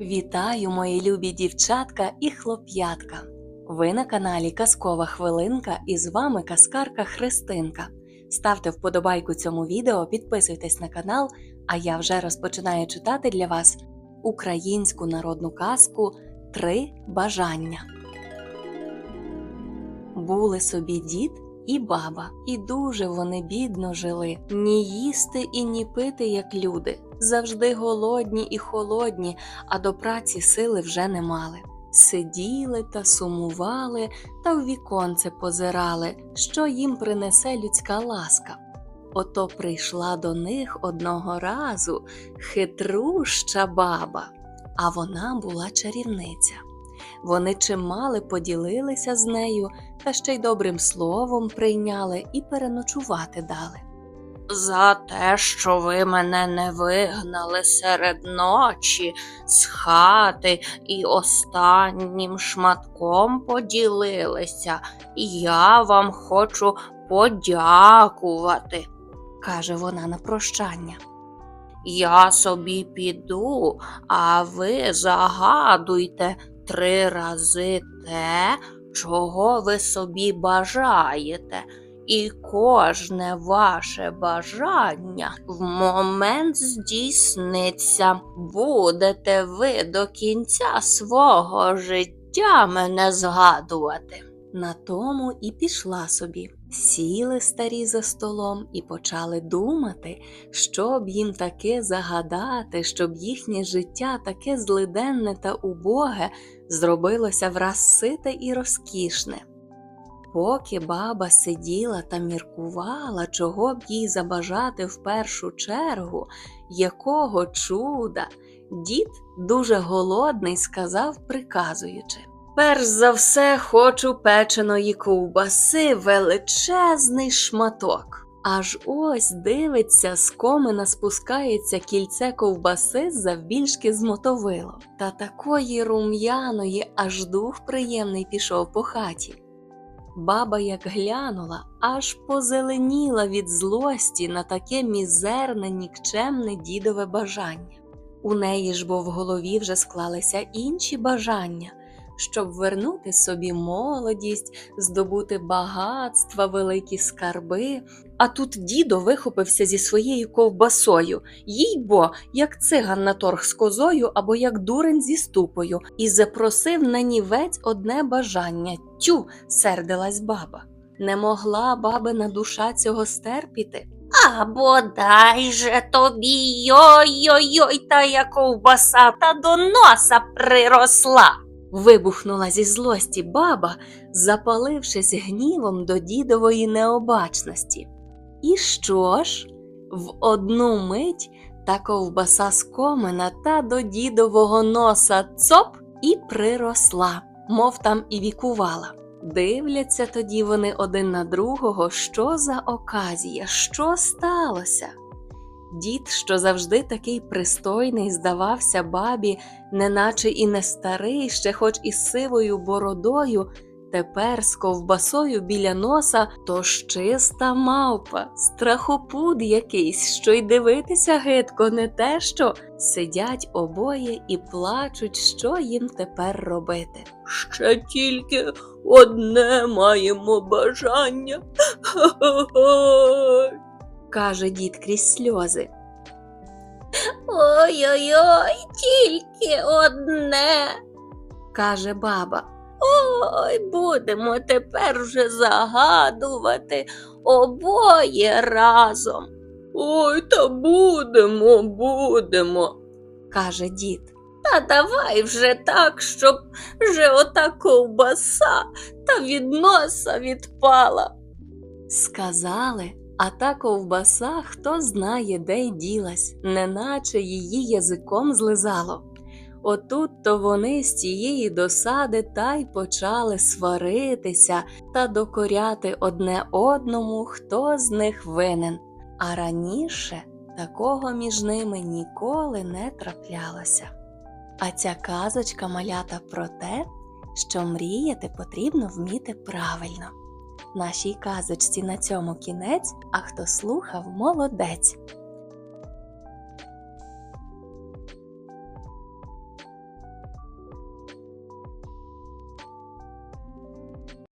Вітаю, мої любі дівчатка і хлоп'ятка! Ви на каналі Казкова Хвилинка і з вами казкарка Христинка. Ставте вподобайку цьому відео, підписуйтесь на канал, а я вже розпочинаю читати для вас українську народну казку Три бажання. Були собі дід і баба, і дуже вони бідно жили. Ні їсти і ні пити, як люди, завжди голодні і холодні, а до праці сили вже не мали. Сиділи та сумували, та в віконце позирали, що їм принесе людська ласка. Ото прийшла до них одного разу хитруща баба, а вона була чарівниця. Вони чимали поділилися з нею та ще й добрим словом прийняли і переночувати дали. За те, що ви мене не вигнали серед ночі з хати і останнім шматком поділилися, я вам хочу подякувати, каже вона на прощання. Я собі піду, а ви загадуйте три рази те, чого ви собі бажаєте, і кожне ваше бажання в момент здійсниться. Будете ви до кінця свого життя мене згадувати. На тому і пішла собі. Сіли старі за столом і почали думати, що б їм таке загадати, щоб їхнє життя таке злиденне та убоге зробилося враз сите і розкішне. Поки баба сиділа та міркувала, чого б їй забажати в першу чергу, якого чуда, дід, дуже голодний, сказав, приказуючи. Перш за все хочу печеної ковбаси величезний шматок. Аж ось дивиться, з комина спускається кільце ковбаси завбільшки з мотовилом. Та такої рум'яної аж дух приємний пішов по хаті. Баба як глянула, аж позеленіла від злості на таке мізерне, нікчемне дідове бажання. У неї ж бо в голові вже склалися інші бажання щоб вернути собі молодість, здобути багатства, великі скарби. А тут дідо вихопився зі своєю ковбасою, їй бо, як циган на торг з козою або як дурень зі ступою, і запросив на нівець одне бажання. Тю, сердилась баба. Не могла бабина душа цього стерпіти. А бодай же тобі йой-йой-йой, та я ковбаса та до носа приросла. Вибухнула зі злості баба, запалившись гнівом до дідової необачності. І що ж? В одну мить та ковбаса з комина та до дідового носа цоп і приросла, мов там і вікувала. Дивляться тоді вони один на другого, що за оказія, що сталося. Дід, що завжди такий пристойний, здавався бабі, неначе і не старий, ще хоч і сивою бородою, тепер з ковбасою біля носа, то ж чиста мавпа, страхопуд якийсь, що й дивитися гидко, не те, що сидять обоє і плачуть, що їм тепер робити. Ще тільки одне маємо бажання. Каже дід крізь сльози. Ой-ой-ой, тільки одне, каже баба. Ой, будемо тепер вже загадувати обоє разом. Ой, та будемо, будемо, каже дід. Та давай вже так, щоб вже ота ковбаса та від носа відпала. Сказали, а та ковбаса хто знає, де й ділась, неначе її язиком злизало. Отут то вони з цієї досади та й почали сваритися та докоряти одне одному, хто з них винен. А раніше такого між ними ніколи не траплялося. А ця казочка малята про те, що мріяти потрібно вміти правильно. Нашій казочці на цьому кінець, а хто слухав, молодець.